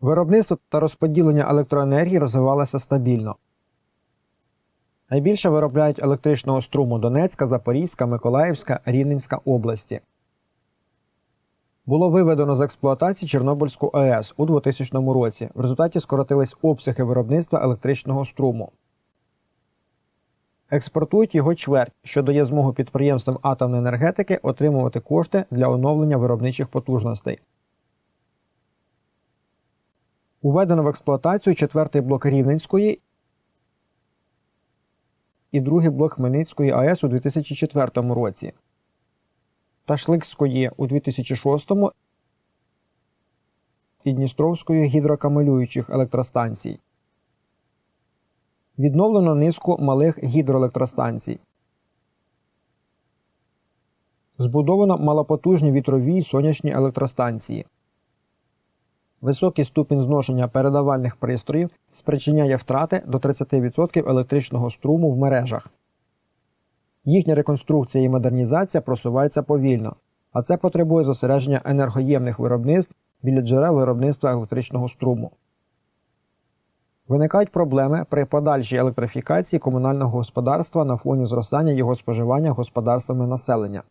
Виробництво та розподілення електроенергії розвивалося стабільно. Найбільше виробляють електричного струму Донецька, Запорізька, Миколаївська, Рівненська області. Було виведено з експлуатації Чорнобильську АЕС у 2000 році. В результаті скоротились обсяги виробництва електричного струму. Експортують його чверть, що дає змогу підприємствам атомної енергетики отримувати кошти для оновлення виробничих потужностей. Уведено в експлуатацію четвертий блок Рівненської і другий блок Хмельницької АЕС у 2004 році та Шликської у 2006 і Дністровської гідрокамелюючих електростанцій. Відновлено низку малих гідроелектростанцій. Збудовано малопотужні вітрові й сонячні електростанції. Високий ступінь зношення передавальних пристроїв спричиняє втрати до 30% електричного струму в мережах. Їхня реконструкція і модернізація просувається повільно, а це потребує зосередження енергоємних виробництв біля джерел виробництва електричного струму. Виникають проблеми при подальшій електрифікації комунального господарства на фоні зростання його споживання господарствами населення.